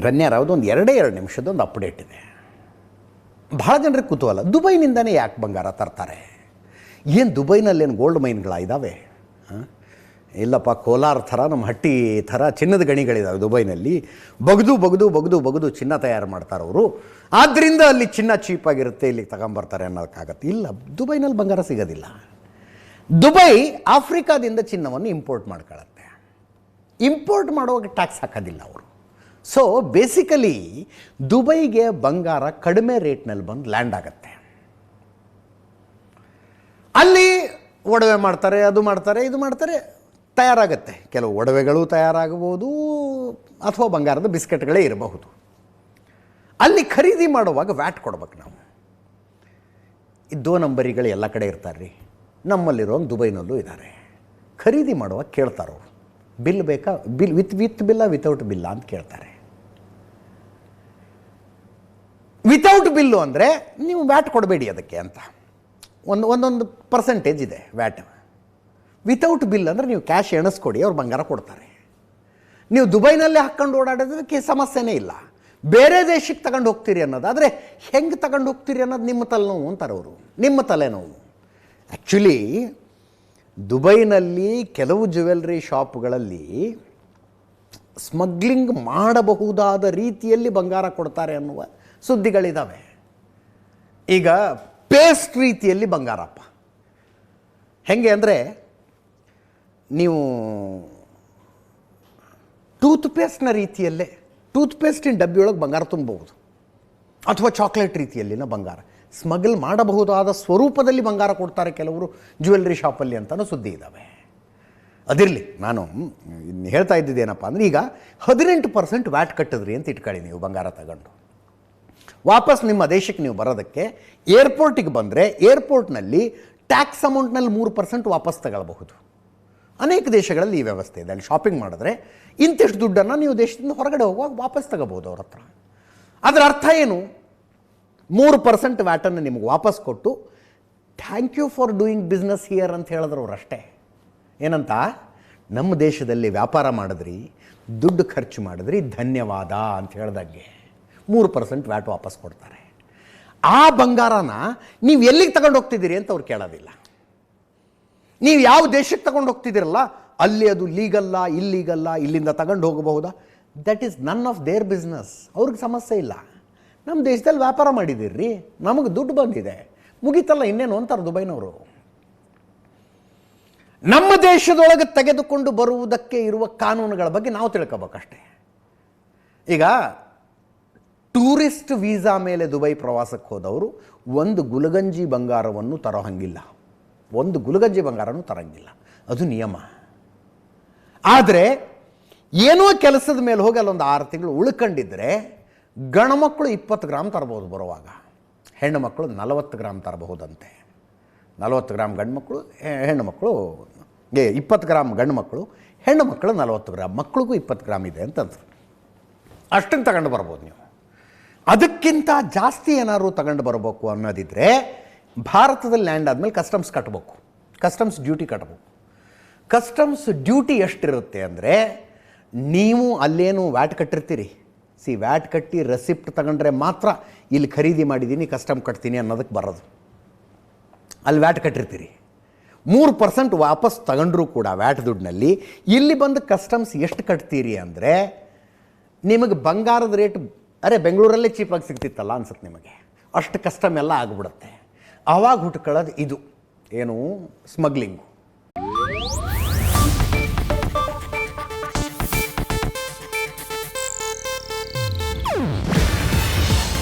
ರನ್ಯಾರಾವ್ದು ಒಂದು ಎರಡೇ ಎರಡು ನಿಮಿಷದೊಂದು ಅಪ್ಡೇಟ್ ಇದೆ. ಭಾಳ ಜನರಿಗೆ ಕುತೂಹಲ. ದುಬೈನಿಂದನೇ ಯಾಕೆ ಬಂಗಾರ ತರ್ತಾರೆ? ಏನು ದುಬೈನಲ್ಲೇನು ಗೋಲ್ಡ್ ಮೈನ್ಗಳ ಇದ್ದಾವೆ ಹಾಂ? ಇಲ್ಲಪ್ಪ, ಕೋಲಾರ ಥರ ನಮ್ಮ ಹಟ್ಟಿ ಥರ ಚಿನ್ನದ ಗಣಿಗಳಿದ್ದಾವೆ ದುಬೈನಲ್ಲಿ. ಬಗ್ದು ಬಗ್ದು ಬಗ್ದು ಬಗ್ದು ಚಿನ್ನ ತಯಾರು ಮಾಡ್ತಾರೆ ಅವರು. ಆದ್ದರಿಂದ ಅಲ್ಲಿ ಚಿನ್ನ ಚೀಪಾಗಿರುತ್ತೆ ಇಲ್ಲಿ ತಗೊಂಬರ್ತಾರೆ ಅನ್ನೋದಕ್ಕಾಗತ್ತೆ. ಇಲ್ಲ, ದುಬೈನಲ್ಲಿ ಬಂಗಾರ ಸಿಗೋದಿಲ್ಲ. ದುಬೈ ಆಫ್ರಿಕಾದಿಂದ ಚಿನ್ನವನ್ನು ಇಂಪೋರ್ಟ್ ಮಾಡ್ಕೊಳ್ಳುತ್ತೆ ಇಂಪೋರ್ಟ್ ಮಾಡುವಾಗ ಟ್ಯಾಕ್ಸ್ ಹಾಕೋದಿಲ್ಲ ಅವರು. ಸೊ ಬೇಸಿಕಲಿ ದುಬೈಗೆ ಬಂಗಾರ ಕಡಿಮೆ ರೇಟ್ನಲ್ಲಿ ಬಂದು ಲ್ಯಾಂಡ್ ಆಗುತ್ತೆ. ಅಲ್ಲಿ ಒಡವೆ ಮಾಡ್ತಾರೆ, ಅದು ಮಾಡ್ತಾರೆ, ಇದು ಮಾಡ್ತಾರೆ, ತಯಾರಾಗುತ್ತೆ. ಕೆಲವು ಒಡವೆಗಳು ತಯಾರಾಗಬಹುದು, ಅಥವಾ ಬಂಗಾರದ ಬಿಸ್ಕೆಟ್ಗಳೇ ಇರಬಹುದು. ಅಲ್ಲಿ ಖರೀದಿ ಮಾಡುವಾಗ ವ್ಯಾಟ್ ಕೊಡ್ಬೇಕು ನಾವು. ಇದ್ದೋ ನಂಬರಿಗಳು ಎಲ್ಲ ಕಡೆ ಇರ್ತಾರೆ ರೀ ನಮ್ಮಲ್ಲಿರೋ ದುಬೈನಲ್ಲೂ ಇದ್ದಾರೆ ಖರೀದಿ ಮಾಡುವಾಗ ಕೇಳ್ತಾರೋ ಬಿಲ್ ಬೇಕಾ? ಬಿಲ್ ವಿತ್ ವಿತ್ ಬಿಲ್ಲ ವಿತೌಟ್ ಬಿಲ್ಲ ಅಂತ ಕೇಳ್ತಾರೆ. ವಿತೌಟ್ ಬಿಲ್ಲು ಅಂದರೆ ನೀವು ವ್ಯಾಟ್ ಕೊಡಬೇಡಿ ಅದಕ್ಕೆ ಅಂತ. ಒಂದು, ಒಂದೊಂದು ಪರ್ಸೆಂಟೇಜ್ ಇದೆ ವ್ಯಾಟ್ ವಿತೌಟ್ ಬಿಲ್ ಅಂದರೆ ನೀವು ಕ್ಯಾಶ್ ಎಣಿಸ್ಕೊಡಿ, ಅವ್ರು ಬಂಗಾರ ಕೊಡ್ತಾರೆ. ನೀವು ದುಬೈನಲ್ಲೇ ಹಾಕ್ಕೊಂಡು ಓಡಾಡೋದಕ್ಕೆ ಸಮಸ್ಯೆನೇ ಇಲ್ಲ. ಬೇರೆ ದೇಶಕ್ಕೆ ತಗೊಂಡು ಹೋಗ್ತೀರಿ ಅನ್ನೋದು. ಆದರೆ ಹೆಂಗೆ ತಗೊಂಡು ಹೋಗ್ತೀರಿ ಅನ್ನೋದು ನಿಮ್ಮ ತಲೆನೋವು ಅಂತಾರೆ ಅವರು. ನಿಮ್ಮ ತಲೆನೋವು. ಆ್ಯಕ್ಚುಲಿ ದುಬೈನಲ್ಲಿ ಕೆಲವು ಜ್ಯುವೆಲ್ರಿ ಶಾಪ್ಗಳಲ್ಲಿ ಸ್ಮಗ್ಲಿಂಗ್ ಮಾಡಬಹುದಾದ ರೀತಿಯಲ್ಲಿ ಬಂಗಾರ ಕೊಡ್ತಾರೆ ಅನ್ನುವ ಸುದ್ದಿಗಳಿದ್ದಾವೆ ಈಗ ಪೇಸ್ಟ್ ರೀತಿಯಲ್ಲಿ ಬಂಗಾರಪ್ಪ. ಹೆಂಗೆ ಅಂದರೆ ನೀವು ಟೂತ್ ಪೇಸ್ಟ್ನ ರೀತಿಯಲ್ಲೇ ಟೂತ್ ಪೇಸ್ಟಿನ ಡಬ್ಬಿಯೊಳಗೆ ಬಂಗಾರ ತುಂಬಬಹುದು ಅಥವಾ ಚಾಕ್ಲೇಟ್ ರೀತಿಯಲ್ಲಿನ ಬಂಗಾರ. ಸ್ಮಗಲ್ ಮಾಡಬಹುದಾದ ಸ್ವರೂಪದಲ್ಲಿ ಬಂಗಾರ ಕೊಡ್ತಾರೆ ಕೆಲವರು ಜ್ಯುವೆಲ್ರಿ ಶಾಪಲ್ಲಿ ಅಂತಲೂ ಸುದ್ದಿ ಇದ್ದಾವೆ ಅದಿರಲಿ, ನಾನು ಇನ್ನು ಹೇಳ್ತಾ ಇದ್ದಿದ್ದೇನಪ್ಪ ಅಂದರೆ ಈಗ ಹದಿನೆಂಟು ಪರ್ಸೆಂಟ್ ವ್ಯಾಟ್ ಕಟ್ಟಿದ್ರಿ ಅಂತ ಇಟ್ಕೊಳ್ಳಿ ನೀವು ಬಂಗಾರ ತಗೊಂಡು. ವಾಪಸ್ ನಿಮ್ಮ ದೇಶಕ್ಕೆ ನೀವು ಬರೋದಕ್ಕೆ ಏರ್ಪೋರ್ಟಿಗೆ ಬಂದರೆ ಏರ್ಪೋರ್ಟ್ನಲ್ಲಿ ಟ್ಯಾಕ್ಸ್ ಅಮೌಂಟ್ನಲ್ಲಿ ಮೂರು ಪರ್ಸೆಂಟ್ ವಾಪಸ್ ತಗೊಳ್ಬಹುದು. ಅನೇಕ ದೇಶಗಳಲ್ಲಿ ಈ ವ್ಯವಸ್ಥೆ ಇದೆ. ಅಲ್ಲಿ ಶಾಪಿಂಗ್ ಮಾಡಿದ್ರೆ ಇಂತಿಷ್ಟು ದುಡ್ಡನ್ನು ನೀವು ದೇಶದಿಂದ ಹೊರಗಡೆ ಹೋಗುವಾಗ ವಾಪಸ್ ತಗೋಬೋದು ಅವ್ರ ಹತ್ರ. ಅದರ ಅರ್ಥ ಏನು? ಮೂರು ಪರ್ಸೆಂಟ್ ವ್ಯಾಟನ್ನು ನಿಮಗೆ ವಾಪಸ್ ಕೊಟ್ಟು thank you for doing business here ಅಂತ ಹೇಳಿದ್ರು ಅವ್ರು ಅಷ್ಟೇ. ಏನಂತ? ನಮ್ಮ ದೇಶದಲ್ಲಿ ವ್ಯಾಪಾರ ಮಾಡಿದ್ರಿ, ದುಡ್ಡು ಖರ್ಚು ಮಾಡಿದ್ರಿ, ಧನ್ಯವಾದ ಅಂತ ಹೇಳ್ದಂಗೆ ಮೂರು ಪರ್ಸೆಂಟ್ ವ್ಯಾಟ್ ವಾಪಸ್ ಕೊಡ್ತಾರೆ. ಆ ಬಂಗಾರನ ನೀವು ಎಲ್ಲಿಗೆ ತಗೊಂಡು ಹೋಗ್ತಿದ್ದೀರಿ ಅಂತ ಅವ್ರು ಕೇಳೋದಿಲ್ಲ. ನೀವು ಯಾವ ದೇಶಕ್ಕೆ ತಗೊಂಡು ಹೋಗ್ತಿದ್ದೀರಲ್ಲ, ಅಲ್ಲಿ ಅದು ಲೀಗಲ್ಲ, ಇಲ್ಲಿಗಲ್ಲ, ಇಲ್ಲಿಂದ ತಗೊಂಡು ಹೋಗಬಹುದಾ? That is none of their business ಅವ್ರಿಗೆ ಸಮಸ್ಯೆ ಇಲ್ಲ. ನಮ್ಮ ದೇಶದಲ್ಲಿ ವ್ಯಾಪಾರ ಮಾಡಿದ್ದೀರಿ, ನಮಗೆ ದುಡ್ಡು ಬಂದಿದೆ. ಮುಗೀತಲ್ಲ ಇನ್ನೇನು ಅಂತಾರೆ ದುಬೈನವರು. ನಮ್ಮ ದೇಶದೊಳಗೆ ತೆಗೆದುಕೊಂಡು ಬರುವುದಕ್ಕೆ ಇರುವ ಕಾನೂನುಗಳ ಬಗ್ಗೆ ನಾವು ತಿಳ್ಕೊಬೇಕಷ್ಟೇ. ಈಗ, ಟೂರಿಸ್ಟ್ ವೀಸಾ ಮೇಲೆ ದುಬೈ ಪ್ರವಾಸಕ್ಕೆ ಹೋದವರು ಒಂದು ಗುಲಗಂಜಿ ಬಂಗಾರವನ್ನು ತರೋ ಹಂಗಿಲ್ಲ ಒಂದು ಗುಲಗಂಜಿ ಬಂಗಾರನೂ ತರಂಗಿಲ್ಲ. ಅದು ನಿಯಮ. ಆದರೆ, ಏನೋ ಕೆಲಸದ ಮೇಲೆ ಹೋಗಿ ಅಲ್ಲೊಂದು ಆರು ತಿಂಗಳು ಉಳ್ಕೊಂಡಿದ್ರೆ ಗಣಮಕ್ಕಳು ಇಪ್ಪತ್ತು ಗ್ರಾಮ್ ತರಬಹುದು ಬರುವಾಗ. ಹೆಣ್ಣು ಮಕ್ಕಳು ನಲವತ್ತು ಗ್ರಾಮ್ ತರಬಹುದಂತೆ. ನಲವತ್ತು ಗ್ರಾಮ್ ಗಂಡು ಮಕ್ಕಳು ಹೆಣ್ಣು ಮಕ್ಕಳು, ಏ, ಇಪ್ಪತ್ತು ಗ್ರಾಮ್ ಗಂಡು ಮಕ್ಕಳು, ಹೆಣ್ಣು ಮಕ್ಕಳು ನಲವತ್ತು ಗ್ರಾಮ್, ಮಕ್ಕಳಿಗೂ ಇಪ್ಪತ್ತು ಗ್ರಾಮ್ ಇದೆ ಅಂತಂದ್ರು. ಅಷ್ಟನ್ನು ತಗೊಂಡು ಬರ್ಬೋದು ನೀವು. ಅದಕ್ಕಿಂತ ಜಾಸ್ತಿ ಏನಾದ್ರು ತಗೊಂಡು ಬರಬೇಕು ಅನ್ನೋದಿದ್ರೆ ಭಾರತದಲ್ಲಿ ಲ್ಯಾಂಡ್ ಆದಮೇಲೆ ಕಸ್ಟಮ್ಸ್ ಕಟ್ಟಬೇಕು ಕಸ್ಟಮ್ಸ್ ಡ್ಯೂಟಿ ಕಟ್ಟಬೇಕು ಕಸ್ಟಮ್ಸ್ ಡ್ಯೂಟಿ ಎಷ್ಟಿರುತ್ತೆ ಅಂದರೆ, ನೀವು ಅಲ್ಲೇನು ವ್ಯಾಟ್ ಕಟ್ಟಿರ್ತೀರಿ? ಸಿ, ವ್ಯಾಟ್ ಕಟ್ಟಿ ರೆಸಿಪ್ಟ್ ತಗೊಂಡ್ರೆ ಮಾತ್ರ ಇಲ್ಲಿ ಖರೀದಿ ಮಾಡಿದ್ದೀನಿ, ಕಸ್ಟಮ್ ಕಟ್ತೀನಿ ಅನ್ನೋದಕ್ಕೆ ಬರೋದು. ಅಲ್ಲಿ ವ್ಯಾಟ್ ಕಟ್ಟಿರ್ತೀರಿ. ಮೂರು ಪರ್ಸೆಂಟ್ ವಾಪಸ್ ತಗೊಂಡ್ರೂ ಕೂಡ ವ್ಯಾಟ್ ದುಡ್ಡಿನಲ್ಲಿ ಇಲ್ಲಿ ಬಂದು ಕಸ್ಟಮ್ಸ್ ಎಷ್ಟು ಕಟ್ತೀರಿ ಅಂದರೆ ನಿಮಗೆ ಬಂಗಾರದ ರೇಟ್, ಅರೆ ಬೆಂಗಳೂರಲ್ಲೇ ಚೀಪಾಗಿ ಸಿಗ್ತಿತ್ತಲ್ಲ ಅನ್ಸುತ್ತೆ ನಿಮಗೆ. ಅಷ್ಟು ಕಸ್ಟಮ್ ಎಲ್ಲ ಆಗಿಬಿಡುತ್ತೆ. ಆವಾಗ ಹುಟ್ಕೊಳ್ಳೋದು ಇದು. ಏನು, ಸ್ಮಗ್ಲಿಂಗು.